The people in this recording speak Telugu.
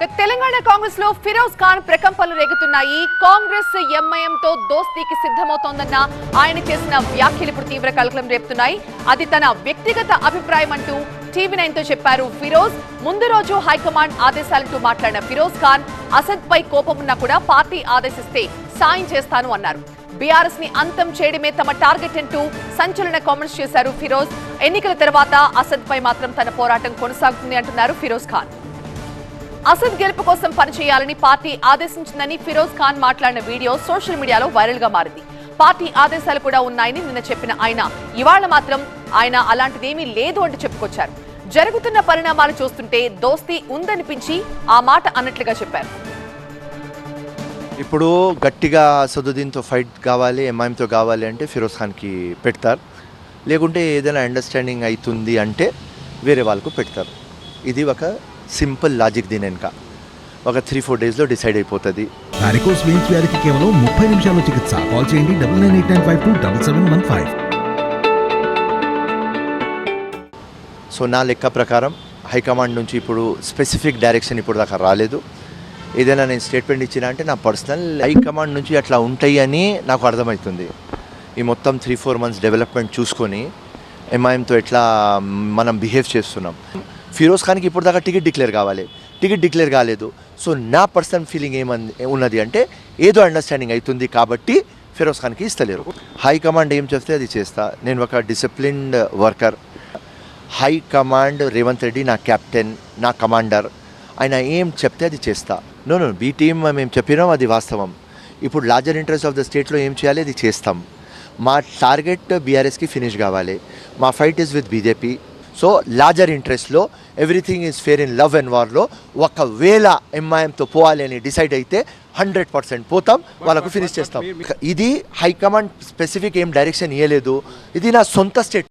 తెలంగాణ కాంగ్రెస్లో ఫిరోజ్ ఖాన్ ప్రకంపనలు రేగుతున్నాయి. కాంగ్రెస్ ఎంఐఎం తో దోస్తీకి సిద్ధమవుతోందన్న ఆయన చేసిన వ్యాఖ్యలు ఇప్పుడు తీవ్ర కలకలం రేపుతున్నాయి. అది తన వ్యక్తిగత అభిప్రాయం అంటూ టీవీ నైన్తో చెప్పారు ఫిరోజ్. ముందు రోజు హైకమాండ్ ఆదేశాలంటూ మాట్లాడిన ఫిరోజ్ ఖాన్ అసద్ పై కోపం ఉన్నా కూడా పార్టీ ఆదేశిస్తే సాయం చేస్తాను అన్నారు. బీఆర్ఎస్ని అంతం చేయడమే తమ టార్గెట్ అంటూ సంచలన కామెంట్స్ చేశారు ఫిరోజ్. ఎన్నికల తర్వాత అసద్ పై మాత్రం తన పోరాటం కొనసాగుతుంది అంటున్నారు ఫిరోజ్ ఖాన్. అసద్ గెలుపు కోసం పనిచేయాలని పార్టీ ఆదేశించిందని ఫిరోజ్ ఖాన్ మాట్లాడిన వీడియో సోషల్ మీడియాలో వైరల్గా మారింది. పార్టీ ఆదేశాలు కూడా ఉన్నాయని నిన్న చెప్పిన ఆయన. ఇవాళ మాత్రం ఆయన అలాంటిదేమీ లేదు అంటూ చెప్పుకొచ్చారు. జరుగుతున్న పరిణామాలు చూస్తుంటే దోస్తీ ఉందనిపించి ఆ మాట అన్నట్లుగా చెప్పారు. ఇప్పుడు గట్టిగా సదుద్దీన్తో ఫైట్ కావాలి ఎంఐఎంతో కావాలి అంటే ఫిరోజ్ ఖాన్కి పెడతారు. లేకుంటే ఏదైనా అండర్స్టాండింగ్ అవుతుంది అంటే వేరే వాళ్ళకు పెడతారు. ఇది ఒక సింపుల్ లాజిక్ దీని వెనుక. ఒక త్రీ ఫోర్ డేస్లో డిసైడ్ అయిపోతుంది. వారికోస్ వెయిన్స్ వ్యాధికి కేవలం ముప్పై నిమిషాల్లో చికిత్స. కాల్ చేయండి double nine eight nine five two double seven one five. So నా లెక్క ప్రకారం హైకమాండ్ నుంచి ఇప్పుడు స్పెసిఫిక్ డైరెక్షన్ ఇప్పుడు దాకా రాలేదు. ఏదైనా నేను స్టేట్మెంట్ ఇచ్చిన అంటే నా పర్సనల్ హైకమాండ్ నుంచి అట్లా ఉంటాయి అని నాకు అర్థమవుతుంది. ఈ మొత్తం త్రీ ఫోర్ మంత్స్ డెవలప్మెంట్ చూసుకొని ఎంఐఎంతో ఎట్లా మనం బిహేవ్ చేస్తున్నాం. ఫిరోజ్ ఖాన్కి ఇప్పుడు దాకా టికెట్ డిక్లేర్ కావాలి. టికెట్ డిక్లేర్ కాలేదు. సో నా పర్సనల్ ఫీలింగ్ ఏమంది ఉన్నది అంటే ఏదో అండర్స్టాండింగ్ అవుతుంది కాబట్టి ఫిరోజ్ ఖాన్కి ఇస్తలేరు. హైకమాండ్ ఏం చెప్తే అది చేస్తా. నేను ఒక disciplined worker. High command Revanth Reddy నా కెప్టెన్ నా కమాండర్. ఆయన ఏం చెప్తే అది చేస్తా. నో నో బీ టీమ్ మేము చెప్పినాం అది వాస్తవం. ఇప్పుడు లార్జర్ ఇంట్రెస్ట్ ఆఫ్ ద స్టేట్లో ఏం చేయాలి అది చేస్తాం. మా టార్గెట్ బీఆర్ఎస్కి ఫినిష్ కావాలి. మా fight is with BJP. So larger ఇంట్రెస్ట్లో everything is fair in love and వార్లో ఒకవేళ ఎంఐఎంతో పోవాలి అని డిసైడ్ అయితే హండ్రెడ్ పర్సెంట్ పోతాం వాళ్ళకు ఫినిష్ చేస్తాం. ఇది హైకమాండ్ స్పెసిఫిక్ ఏం డైరెక్షన్ ఇవ్వలేదు ఇది నా సొంత స్టేట్